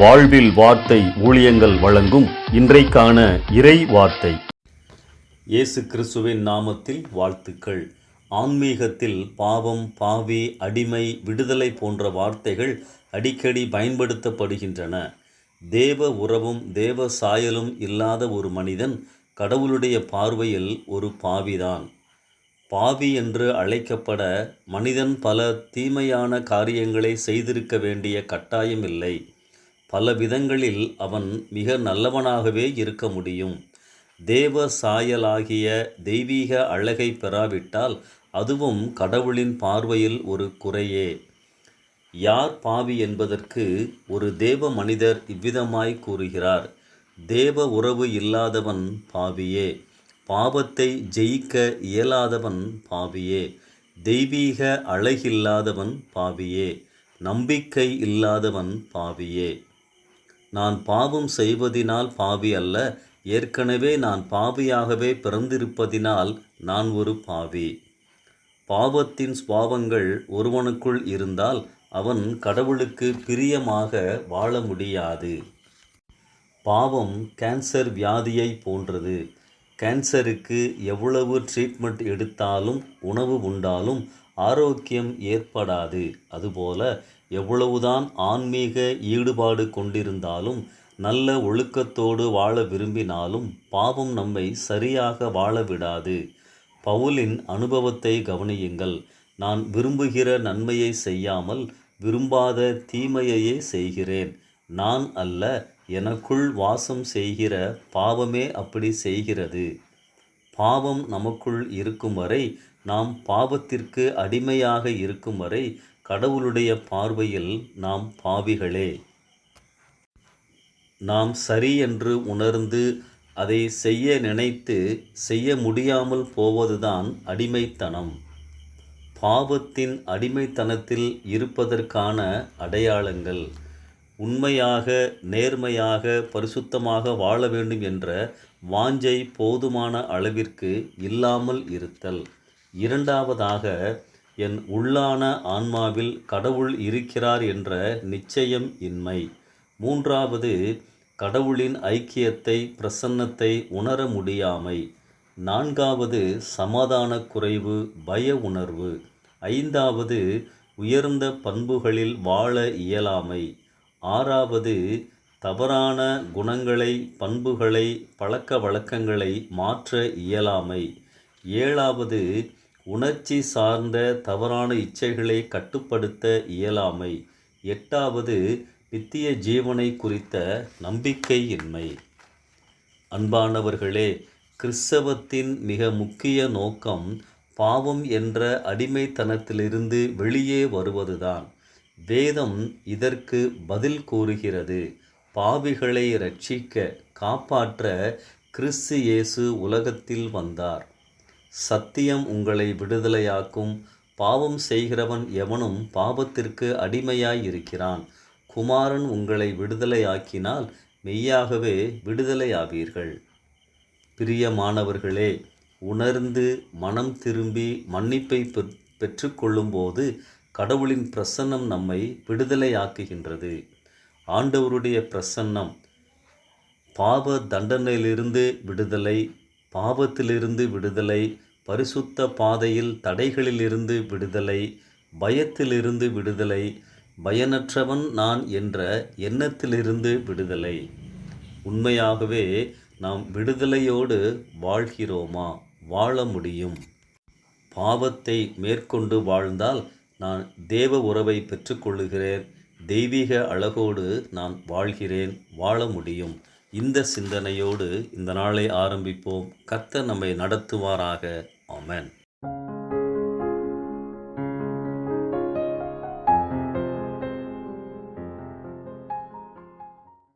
வாழ்வில் வார்த்தை ஊழியங்கள் வழங்கும் இன்றைக்கான இறை வார்த்தை. இயேசு கிறிஸ்துவின் நாமத்தில் வாழ்த்துக்கள். ஆன்மீகத்தில் பாவம் பாவி அடிமை விடுதலை போன்ற வார்த்தைகள் அடிக்கடி பயன்படுத்தப்படுகின்றன. தேவ உறவும் தேவ சாயலும் இல்லாத ஒரு மனிதன் கடவுளுடைய பார்வையில் ஒரு பாவிதான். பாவி என்று அழைக்கப்பட மனிதன் பல தீமையான காரியங்களை செய்திருக்க வேண்டிய கட்டாயம் இல்லை. பல விதங்களில் அவன் மிக நல்லவனாகவே இருக்க முடியும். தேவ சாயலாகிய தெய்வீக அழகை பெறாவிட்டால் அதுவும் கடவுளின் பார்வையில் ஒரு குறையே. யார் பாவி என்பதற்கு ஒரு தேவ மனிதர் இவ்விதமாய் கூறுகிறார் தேவ உறவு இல்லாதவன் பாவியே பாவத்தை ஜெயிக்க இயலாதவன் பாவியே தெய்வீக அழகில்லாதவன் பாவியே நம்பிக்கை இல்லாதவன் பாவியே. நான் பாவம் செய்வதினால் பாவி அல்ல. ஏற்கனவே நான் பாவியாகவே பிறந்திருப்பதினால் நான் ஒரு பாவி. பாவத்தின் சுவாவங்கள் ஒருவனுக்குள் இருந்தால் அவன் கடவுளுக்கு பிரியமாக வாழ முடியாது. பாவம் கேன்சர் வியாதியை போன்றது. கேன்சருக்கு எவ்வளவு ட்ரீட்மெண்ட் எடுத்தாலும் உணவு உண்டாலும் ஆரோக்கியம் ஏற்படாது. அதுபோல எவ்வளவுதான் ஆன்மீக ஈடுபாடு கொண்டிருந்தாலும் நல்ல ஒழுக்கத்தோடு வாழ விரும்பினாலும் பாவம் நம்மை சரியாக வாழ விடாது. பவுலின் அனுபவத்தை கவனியுங்கள். நான் விரும்புகிற நன்மையை செய்யாமல் விரும்பாத தீமையையே செய்கிறேன். நான் அல்ல எனக்குள் வாசம் செய்கிற பாவமே அப்படி செய்கிறது. பாவம் நமக்குள் இருக்கும் வரை நாம் பாவத்திற்கு அடிமையாக இருக்கும் வரை கடவுளுடைய பார்வையில் நாம் பாவிகளே. நாம் சரி என்று உணர்ந்து அதை செய்ய நினைத்து செய்ய முடியாமல் போவதுதான் அடிமைத்தனம். பாவத்தின் அடிமைத்தனத்தில் இருப்பதற்கான அடையாளங்கள். உண்மையாக நேர்மையாக பரிசுத்தமாக வாழ வேண்டும் என்ற வாஞ்சை போதுமான அளவிற்கு இல்லாமல் இருத்தல். இரண்டாவதாக என் உள்ளான ஆன்மாவில் கடவுள் இருக்கிறார் என்ற நிச்சயம் இன்மை. மூன்றாவது கடவுளின் ஐக்கியத்தை பிரசன்னத்தை உணர முடியாமை. நான்காவது சமாதான குறைவு பய உணர்வு. ஐந்தாவது உயர்ந்த பண்புகளில் வாழ இயலாமை. ஆறாவது தவறான குணங்களை பண்புகளை பழக்க வழக்கங்களை மாற்ற இயலாமை. ஏழாவது உணர்ச்சி சார்ந்த தவறான இச்சைகளை கட்டுப்படுத்த இயலாமை. எட்டாவது நித்திய ஜீவனை குறித்த நம்பிக்கையின்மை. அன்பானவர்களே கிறிஸ்தவத்தின் மிக முக்கிய நோக்கம் பாவம் என்ற அடிமைத்தனத்திலிருந்து வெளியே வருவதுதான். வேதம் இதற்கு பதில் கூறுகிறது. பாவிகளை ரட்சிக்க காப்பாற்ற கிறிஸ்து இயேசு உலகத்தில் வந்தார். சத்தியம் உங்களை விடுதலையாக்கும். பாவம் செய்கிறவன் எவனும் பாவத்திற்கு அடிமையாய் இருக்கிறான் குமாரன் உங்களை விடுதலையாக்கினால் மெய்யாகவே விடுதலையாவீர்கள். பிரியமானவர்களே உணர்ந்து மனம் திரும்பி மன்னிப்பை பெற்றுக்கொள்ளும்போது கடவுளின் பிரசன்னம் நம்மை விடுதலையாக்குகின்றது. ஆண்டவருடைய பிரசன்னம் பாவ தண்டனையிலிருந்து விடுதலை பாவத்திலிருந்து விடுதலை பரிசுத்த பாதையில் தடைகளிலிருந்து விடுதலை பயத்திலிருந்து விடுதலை பயனற்றவன் நான் என்ற எண்ணத்திலிருந்து விடுதலை. உண்மையாகவே நாம் விடுதலையோடு வாழ்கிறோமா? வாழ முடியும். பாவத்தை மேற்கொண்டு வாழ்ந்தால் நான் தேவ உறவை பெற்றுக்கொள்ளுகிறேன். தெய்வீக அழகோடு நான் வாழ்கிறேன். வாழ முடியும். இந்த சிந்தனையோடு இந்த நாளை ஆரம்பிப்போம். கத்த நம்மை நடத்துவாராக. ஆமென்.